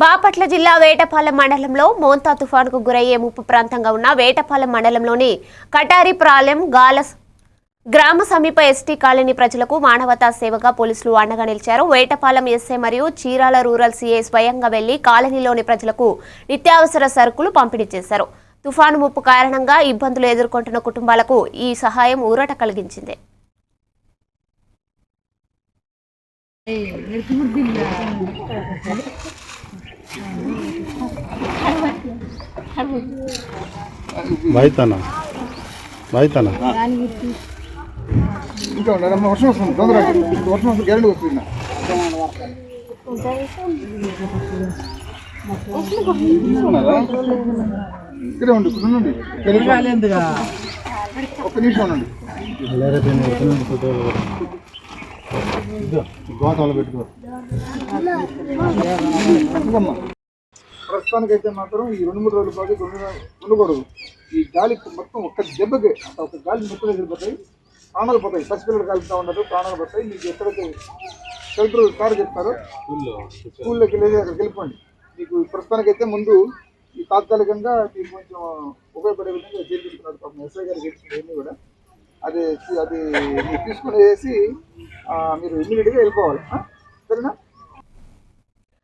బాపట్ల జిల్లా వేటపాలెం మండలంలో మోంతా తుఫాన్కు గురయ్యే ముప్పు ప్రాంతంగా ఉన్న వేటపాలెం మండలంలోని కటారిప్రాలెం గాలస్ గ్రామ సమీప ఎస్టీ కాలనీ ప్రజలకు మానవతా సేవగా పోలీసులు అండగా నిలిచారు. వేటపాలెం ఎస్ఐ మరియు చీరాల రూరల్ సీఏ స్వయంగా వెళ్ళి కాలనీలోని ప్రజలకు నిత్యావసర సరుకులు పంపిణీ చేశారు. తుఫాను ముప్పు కారణంగా ఇబ్బందులు ఎదుర్కొంటున్న కుటుంబాలకు ఈ సహాయం ఊరట కలిగించింది. బయటనా బయటనా ఇంకా ఉండాలి. వర్షం వస్తుంది. తొందరగా వర్షం వస్తుంది. గ్యారెంటీ వస్తుంది. ఇక్కడే ఉండి. ఇక్కడ ఉండండి ఒక్క నిమిషం ఉండండి. గోతాలు పెట్టుకో. ప్రస్తుతానికైతే మాత్రం ఈ రెండు మూడు రోజుల పాటు ఉండ- ఉండకూడదు. ఈ గాలి మొత్తం ఒక్క దెబ్బకి అంత ఒక గాలి మొత్తం ఎగిరిపోతాయి ప్రాణాలు పోతాయి. పసిపిల్లలు కాలుతూ ఉండదు ప్రాణాలు పోతాయి. మీకు ఎక్కడైతే షెల్టర్ కారు చెప్తారో స్కూల్లోకి వెళ్ళేది అక్కడికి వెళ్ళిపోండి. మీకు ప్రస్తుతానికైతే ముందు ఈ తాత్కాలికంగా మీకు కొంచెం ఉపయోగపడే విధంగా చేర్పించుకున్నాడు పాపం. ఎస్ఐ గారు చేర్చుకున్నది కూడా. అది అది మీరు తీసుకుని వేసి మీరు ఇమ్మీడియట్గా వెళ్ళిపోవాలి. ఆ?